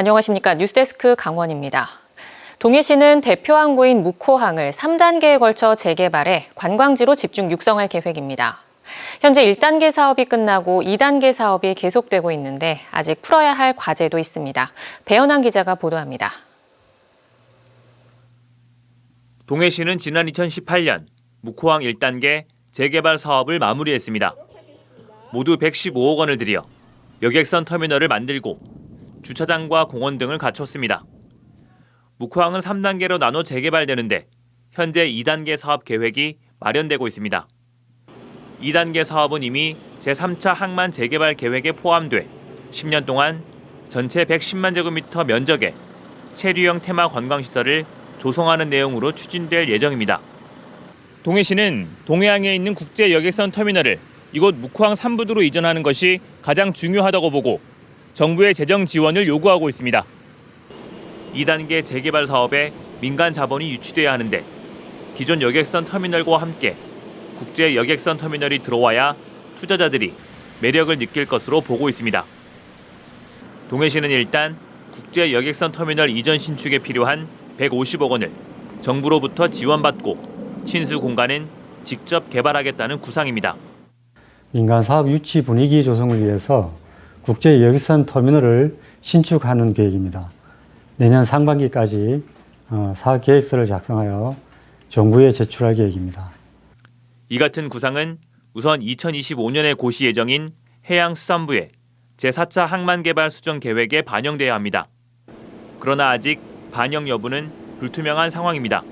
안녕하십니까. 뉴스데스크 강원입니다. 동해시는 대표 항구인 묵호항을 3단계에 걸쳐 재개발해 관광지로 집중 육성할 계획입니다. 현재 1단계 사업이 끝나고 2단계 사업이 계속되고 있는데 아직 풀어야 할 과제도 있습니다. 배현환 기자가 보도합니다. 동해시는 지난 2018년 묵호항 1단계 재개발 사업을 마무리했습니다. 모두 115억 원을 들여 여객선 터미널을 만들고 주차장과 공원 등을 갖췄습니다. 묵호항은 3단계로 나눠 재개발되는데 현재 2단계 사업 계획이 마련되고 있습니다. 2단계 사업은 이미 제3차 항만 재개발 계획에 포함돼 10년 동안 전체 110만 제곱미터 면적의 체류형 테마 관광시설을 조성하는 내용으로 추진될 예정입니다. 동해시는 동해항에 있는 국제 여객선 터미널을 이곳 묵호항 3부두로 이전하는 것이 가장 중요하다고 보고 정부의 재정 지원을 요구하고 있습니다. 2단계 재개발 사업에 민간 자본이 유치돼야 하는데 기존 여객선 터미널과 함께 국제 여객선 터미널이 들어와야 투자자들이 매력을 느낄 것으로 보고 있습니다. 동해시는 일단 국제 여객선 터미널 이전 신축에 필요한 150억 원을 정부로부터 지원받고 친수 공간은 직접 개발하겠다는 구상입니다. 민간 사업 유치 분위기 조성을 위해서 국제 여객선 터미널을 신축하는 계획입니다. 내년 상반기까지 어, 사업 계획서를 작성하여 정부에 제출할 계획입니다. 이 같은 구상은 우선 2025년에 고시 예정인 해양수산부의 제4차 항만개발 수정 계획에 반영돼야 합니다. 그러나 아직 반영 여부는 불투명한 상황입니다.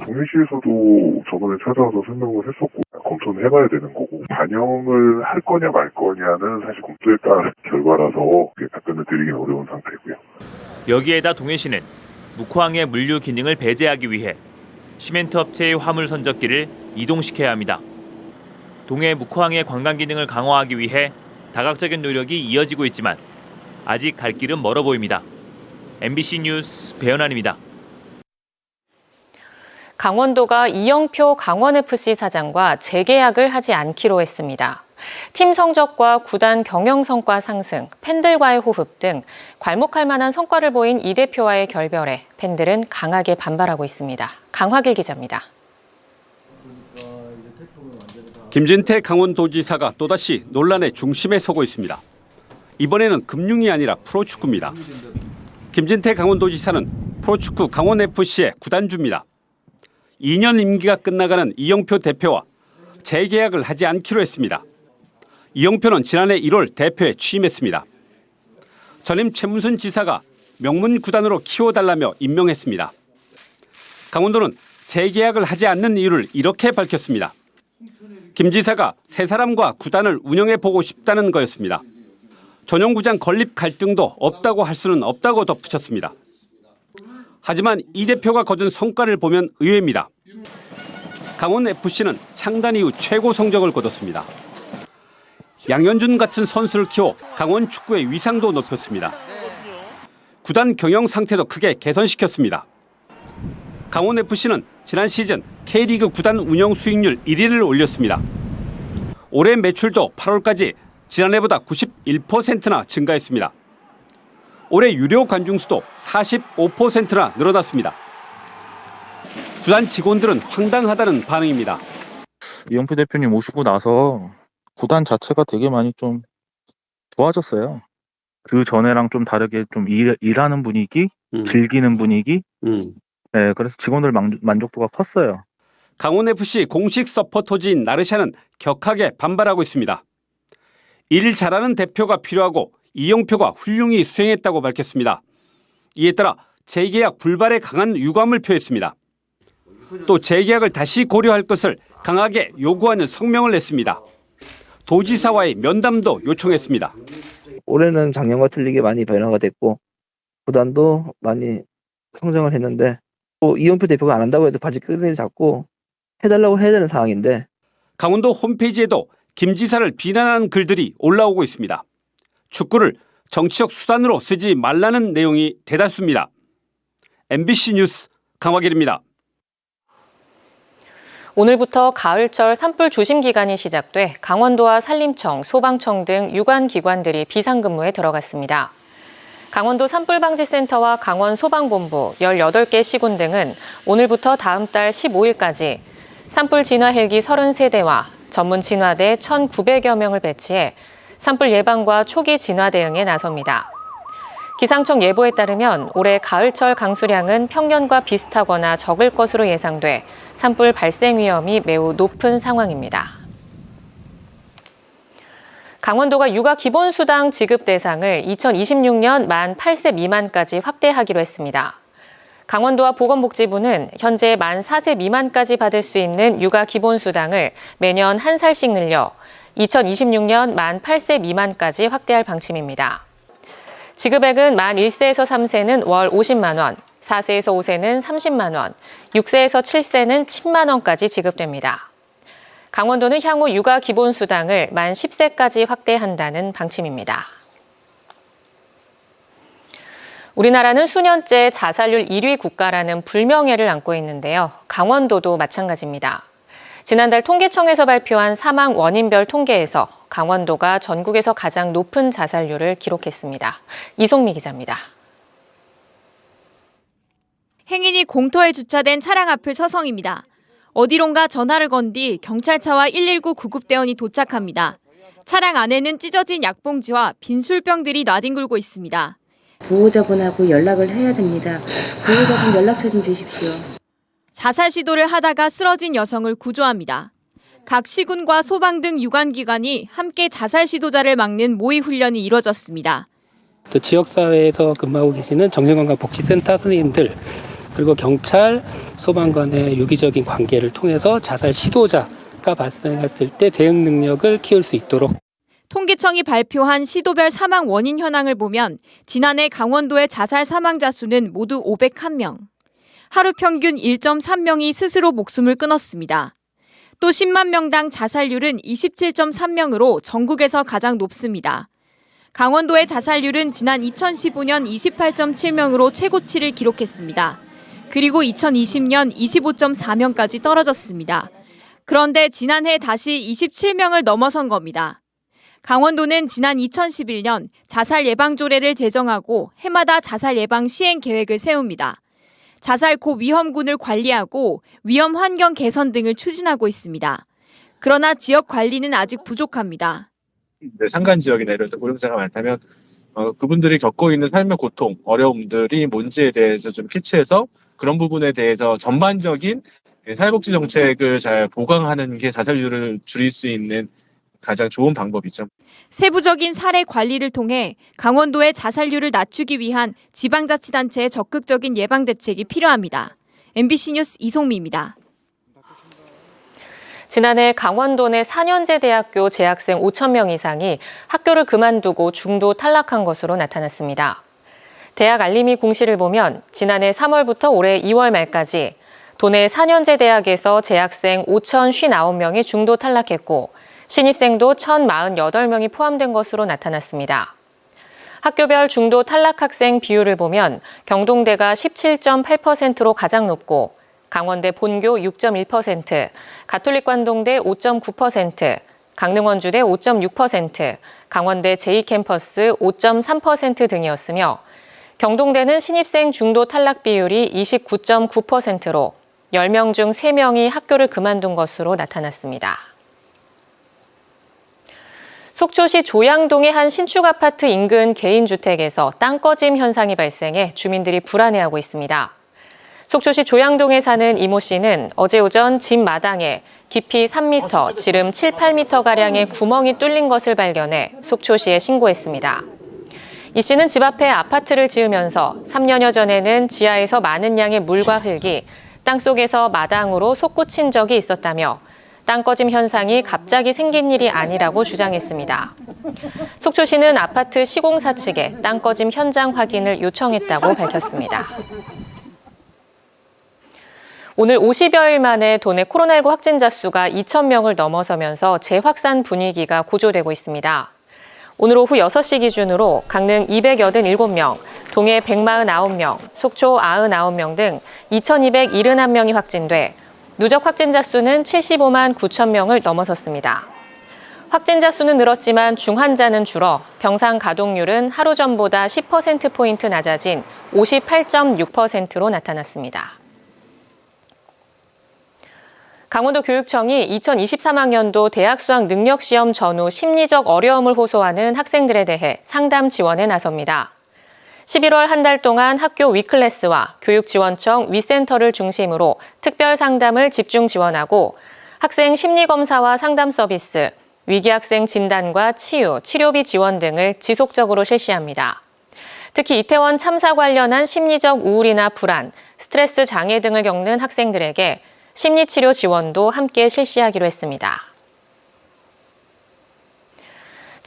동해시에서도 저번에 찾아와서 설명을 했었고 검토는 해봐야 되는 거고 반영을 할 거냐 말 거냐는 사실 검토에 따른 결과라서 답변을 드리긴 어려운 상태고요. 여기에다 동해시는 묵호항의 물류 기능을 배제하기 위해 시멘트 업체의 화물 선적기를 이동시켜야 합니다. 동해 묵호항의 관광 기능을 강화하기 위해 다각적인 노력이 이어지고 있지만 아직 갈 길은 멀어 보입니다. MBC 뉴스 배현환입니다. 강원도가 이영표 강원FC 사장과 재계약을 하지 않기로 했습니다. 팀 성적과 구단 경영 성과 상승, 팬들과의 호흡 등 괄목할 만한 성과를 보인 이 대표와의 결별에 팬들은 강하게 반발하고 있습니다. 강화길 기자입니다. 김진태 강원도지사가 또다시 논란의 중심에 서고 있습니다. 이번에는 금융이 아니라 프로축구입니다. 김진태 강원도지사는 프로축구 강원FC의 구단주입니다. 2년 임기가 끝나가는 이영표 대표와 재계약을 하지 않기로 했습니다. 이영표는 지난해 1월 대표에 취임했습니다. 전임 최문순 지사가 명문 구단으로 키워달라며 임명했습니다. 강원도는 재계약을 하지 않는 이유를 이렇게 밝혔습니다. 김 지사가 세 사람과 구단을 운영해 보고 싶다는 거였습니다. 전용구장 건립 갈등도 없다고 할 수는 없다고 덧붙였습니다. 하지만 이 대표가 거둔 성과를 보면 의외입니다. 강원 FC는 창단 이후 최고 성적을 거뒀습니다. 양현준 같은 선수를 키워 강원 축구의 위상도 높였습니다. 구단 경영 상태도 크게 개선시켰습니다. 강원 FC는 지난 시즌 K리그 구단 운영 수익률 1위를 올렸습니다. 올해 매출도 8월까지 지난해보다 91%나 증가했습니다. 올해 유료 관중 수도 45%나 늘어났습니다. 구단 직원들은 황당하다는 반응입니다. 이영표 대표님 오시고 나서 구단 자체가 되게 많이 좀 좋아졌어요. 그 전에랑 좀 다르게 좀 일, 일하는 분위기, 음. 즐기는 분위기, 음. 네, 그래서 직원들 만, 만족도가 컸어요. 강원 FC 공식 서포터지인 나르샤는 격하게 반발하고 있습니다. 일 잘하는 대표가 필요하고 이영표가 훌륭히 수행했다고 밝혔습니다. 이에 따라 재계약 불발에 강한 유감을 표했습니다. 또 재계약을 다시 고려할 것을 강하게 요구하는 성명을 냈습니다. 도지사와의 면담도 요청했습니다. 올해는 작년과 틀리게 많이 변화가 됐고 구단도 많이 성장을 했는데 또 이영표 대표가 안 한다고 해서 바지 끄덕이 잡고 해달라고 해야 되는 상황인데 강원도 홈페이지에도 김 지사를 비난하는 글들이 올라오고 있습니다. 축구를 정치적 수단으로 쓰지 말라는 내용이 대다수입니다. MBC 뉴스 강화길입니다. 오늘부터 가을철 산불 조심 기간이 시작돼 강원도와 산림청, 소방청 등 유관 기관들이 비상근무에 들어갔습니다. 강원도 산불방지센터와 강원소방본부 18개 시군 등은 오늘부터 다음 달 15일까지 산불 진화 헬기 33대와 전문 진화대 1,900여 명을 배치해 산불 예방과 초기 진화 대응에 나섭니다. 기상청 예보에 따르면 올해 가을철 강수량은 평년과 비슷하거나 적을 것으로 예상돼 산불 발생 위험이 매우 높은 상황입니다. 강원도가 육아 기본수당 지급 대상을 2026년 만 8세 미만까지 확대하기로 했습니다. 강원도와 보건복지부는 현재 만 4세 미만까지 받을 수 있는 육아 기본수당을 매년 한 살씩 늘려 2026년 만 8세 미만까지 확대할 방침입니다. 지급액은 만 1세에서 3세는 월 50만 원, 4세에서 5세는 30만 원, 6세에서 7세는 10만 원까지 지급됩니다. 강원도는 향후 육아 기본 수당을 만 10세까지 확대한다는 방침입니다. 우리나라는 수년째 자살률 1위 국가라는 불명예를 안고 있는데요. 강원도도 마찬가지입니다. 지난달 통계청에서 발표한 사망 원인별 통계에서 강원도가 전국에서 가장 높은 자살률을 기록했습니다. 이송미 기자입니다. 행인이 공터에 주차된 차량 앞을 서성입니다. 어디론가 전화를 건 뒤 경찰차와 119 구급대원이 도착합니다. 차량 안에는 찢어진 약봉지와 빈 술병들이 나뒹굴고 있습니다. 보호자분하고 연락을 해야 됩니다. 보호자분 연락처 좀 주십시오. 자살 시도를 하다가 쓰러진 여성을 구조합니다. 각 시군과 소방 등 유관기관이 함께 자살 시도자를 막는 모의 훈련이 이뤄졌습니다. 또 지역사회에서 근무하고 계시는 정신건강복지센터 선생님들 그리고 경찰, 소방 간의 유기적인 관계를 통해서 자살 시도자가 발생했을 때 대응 능력을 키울 수 있도록 통계청이 발표한 시도별 사망 원인 현황을 보면 지난해 강원도의 자살 사망자 수는 모두 501명. 하루 평균 1.3명이 스스로 목숨을 끊었습니다. 또 10만 명당 자살률은 27.3명으로 전국에서 가장 높습니다. 강원도의 자살률은 지난 2015년 28.7명으로 최고치를 기록했습니다. 그리고 2020년 25.4명까지 떨어졌습니다. 그런데 지난해 다시 27명을 넘어선 겁니다. 강원도는 지난 2011년 자살 예방 조례를 제정하고 해마다 자살 예방 시행 계획을 세웁니다. 자살 고위험군을 관리하고 위험 환경 개선 등을 추진하고 있습니다. 그러나 지역 관리는 아직 부족합니다. 네, 산간 지역이나 이런 데 고령자가 많다면 어, 그분들이 겪고 있는 삶의 고통, 어려움들이 뭔지에 대해서 좀 캐치해서 그런 부분에 대해서 전반적인 사회복지 정책을 잘 보강하는 게 자살률을 줄일 수 있는 가장 좋은 방법이죠. 세부적인 사례 관리를 통해 강원도의 자살률을 낮추기 위한 지방자치단체의 적극적인 예방 대책이 필요합니다. MBC 뉴스 이송미입니다. 지난해 강원도 내 4년제 대학교 재학생 5천 명 이상이 학교를 그만두고 중도 탈락한 것으로 나타났습니다. 대학 알림이 공시를 보면 지난해 3월부터 올해 2월 말까지 도내 4년제 대학에서 재학생 5,059명이 중도 탈락했고 신입생도 1,048명이 포함된 것으로 나타났습니다. 학교별 중도 탈락 학생 비율을 보면 경동대가 17.8%로 가장 높고 강원대 본교 6.1%, 가톨릭 관동대 5.9%, 강릉원주대 5.6%, 강원대 제2캠퍼스 5.3% 등이었으며 경동대는 신입생 중도 탈락 비율이 29.9%로 10명 중 3명이 학교를 그만둔 것으로 나타났습니다. 속초시 조양동의 한 신축 아파트 인근 개인주택에서 땅 꺼짐 현상이 발생해 주민들이 불안해하고 있습니다. 속초시 조양동에 사는 이모 씨는 어제 오전 집 마당에 깊이 3m, 지름 7, 8m가량의 구멍이 뚫린 것을 발견해 속초시에 신고했습니다. 이 씨는 집 앞에 아파트를 지으면서 3년여 전에는 지하에서 많은 양의 물과 흙이 땅속에서 마당으로 솟구친 적이 있었다며 땅 꺼짐 현상이 갑자기 생긴 일이 아니라고 주장했습니다. 속초시는 아파트 시공사 측에 땅 꺼짐 현장 확인을 요청했다고 밝혔습니다. 오늘 50여일 만에 도내 코로나19 확진자 수가 2,000명을 넘어서면서 재확산 분위기가 고조되고 있습니다. 오늘 오후 6시 기준으로 강릉 287명, 동해 149명, 속초 99명 등 2,271명이 확진돼 누적 확진자 수는 75만 9천 명을 넘어섰습니다. 확진자 수는 늘었지만 중환자는 줄어 병상 가동률은 하루 전보다 10%포인트 낮아진 58.6%로 나타났습니다. 강원도 교육청이 2023학년도 대학 수학 능력 시험 전후 심리적 어려움을 호소하는 학생들에 대해 상담 지원에 나섭니다. 11월 한 달 동안 학교 위클래스와 교육지원청 위센터를 중심으로 특별 상담을 집중 지원하고 학생 심리검사와 상담 서비스, 위기 학생 진단과 치유, 치료비 지원 등을 지속적으로 실시합니다. 특히 이태원 참사 관련한 심리적 우울이나 불안, 스트레스 장애 등을 겪는 학생들에게 심리치료 지원도 함께 실시하기로 했습니다.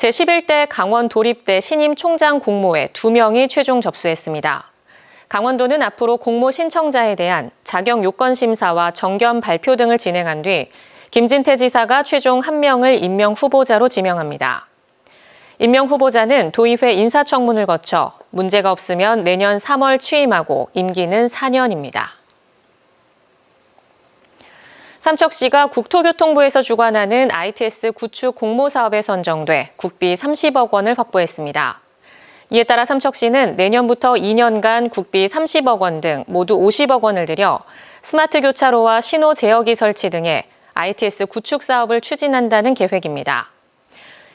제11대 강원 도립대 신임 총장 공모에 2명이 최종 접수했습니다. 강원도는 앞으로 공모 신청자에 대한 자격 요건 심사와 정견 발표 등을 진행한 뒤 김진태 지사가 최종 1명을 임명 후보자로 지명합니다. 임명 후보자는 도의회 인사청문을 거쳐 문제가 없으면 내년 3월 취임하고 임기는 4년입니다. 삼척시가 국토교통부에서 주관하는 ITS 구축 공모 사업에 선정돼 국비 30억 원을 확보했습니다. 이에 따라 삼척시는 내년부터 2년간 국비 30억 원 등 모두 50억 원을 들여 스마트 교차로와 신호 제어기 설치 등의 ITS 구축 사업을 추진한다는 계획입니다.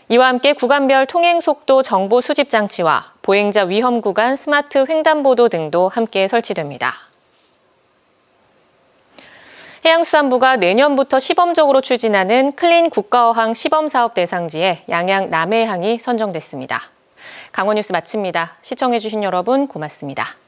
이와 함께 구간별 통행 속도 정보 수집 장치와 보행자 위험 구간 스마트 횡단보도 등도 함께 설치됩니다. 해양수산부가 내년부터 시범적으로 추진하는 클린 국가어항 시범사업 대상지에 양양 남해항이 선정됐습니다. 강원 뉴스 마칩니다. 시청해주신 여러분 고맙습니다.